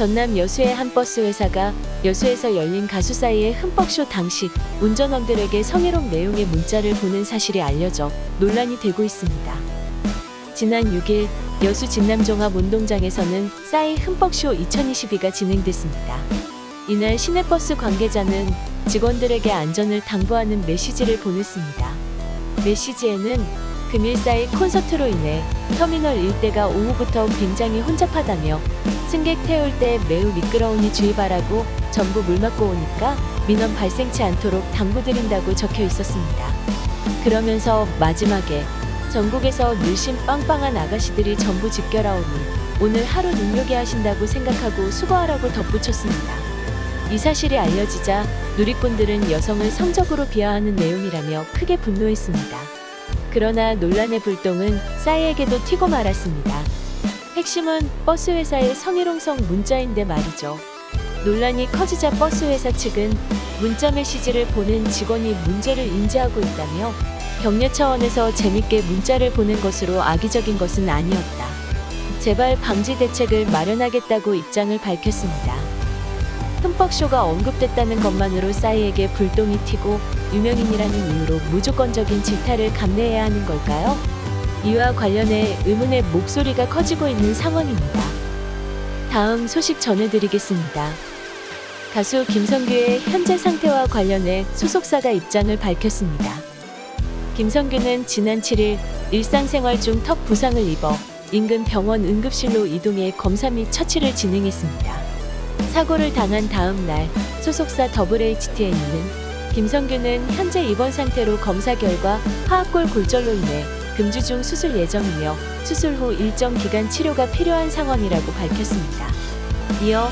전남 여수의 한 버스 회사가 여수에서 열린 가수 사이의 흠뻑쇼 당시 운전원들에게 성희롱 내용의 문자를 보낸 사실이 알려져 논란이 되고 있습니다. 지난 6일 여수 진남종합 운동장에서는 싸이 흠뻑쇼 2022가 진행됐습니다. 이날 시내버스 관계자는 직원들에게 안전을 당부하는 메시지를 보냈습니다. 메시지에는 금일 싸이 콘서트로 인해 터미널 일대가 오후부터 굉장히 혼잡하다며 승객 태울 때 매우 미끄러우니 주의 바라고 전부 물 맞고 오니까 민원 발생치 않도록 당부드린다고 적혀 있었습니다. 그러면서 마지막에 전국에서 늘씬 빵빵한 아가씨들이 전부 집결하오니 오늘 하루 눈요게 하신다고 생각하고 수고하라고 덧붙였습니다. 이 사실이 알려지자 누리꾼들은 여성을 성적으로 비하하는 내용이라며 크게 분노했습니다. 그러나 논란의 불똥은 싸이에게도 튀고 말았습니다. 핵심은 버스 회사의 성희롱성 문자인데 말이죠. 논란이 커지자 버스 회사 측은 문자 메시지를 보낸 직원이 문제를 인지하고 있다며 격려 차원에서 재밌게 문자를 보낸 것으로 악의적인 것은 아니었다. 재발 방지 대책을 마련하겠다고 입장을 밝혔습니다. 흠뻑쇼가 언급됐다는 것만으로 싸이에게 불똥이 튀고 유명인이라는 이유로 무조건적인 질타를 감내해야 하는 걸까요? 이와 관련해 의문의 목소리가 커지고 있는 상황입니다. 다음 소식 전해드리겠습니다. 가수 김성규의 현재 상태와 관련해 소속사가 입장을 밝혔습니다. 김성규는 지난 7일 일상생활 중 턱 부상을 입어 인근 병원 응급실로 이동해 검사 및 처치를 진행했습니다. 사고를 당한 다음 날 소속사 WHTN은 김성규는 현재 입원 상태로 검사 결과 하악골 골절로 인해 금주 중 수술 예정이며 수술 후 일정 기간 치료가 필요한 상황이라고 밝혔습니다. 이어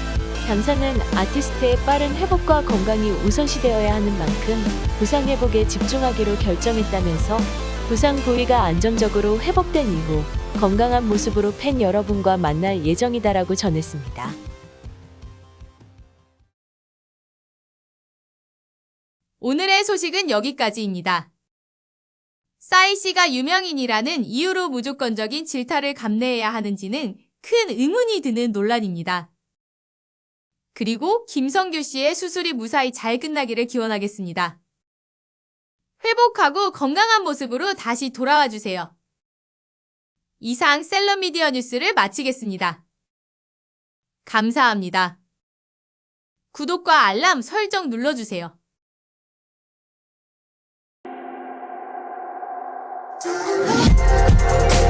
당사는 아티스트의 빠른 회복과 건강이 우선시되어야 하는 만큼 부상 회복에 집중하기로 결정했다면서 부상 부위가 안정적으로 회복된 이후 건강한 모습으로 팬 여러분과 만날 예정이다라고 전했습니다. 오늘의 소식은 여기까지입니다. 싸이 씨가 유명인이라는 이유로 무조건적인 질타를 감내해야 하는지는 큰 의문이 드는 논란입니다. 그리고 김성규 씨의 수술이 무사히 잘 끝나기를 기원하겠습니다. 회복하고 건강한 모습으로 다시 돌아와 주세요. 이상 셀럽미디어 뉴스를 마치겠습니다. 감사합니다. 구독과 알람 설정 눌러주세요. Thank you.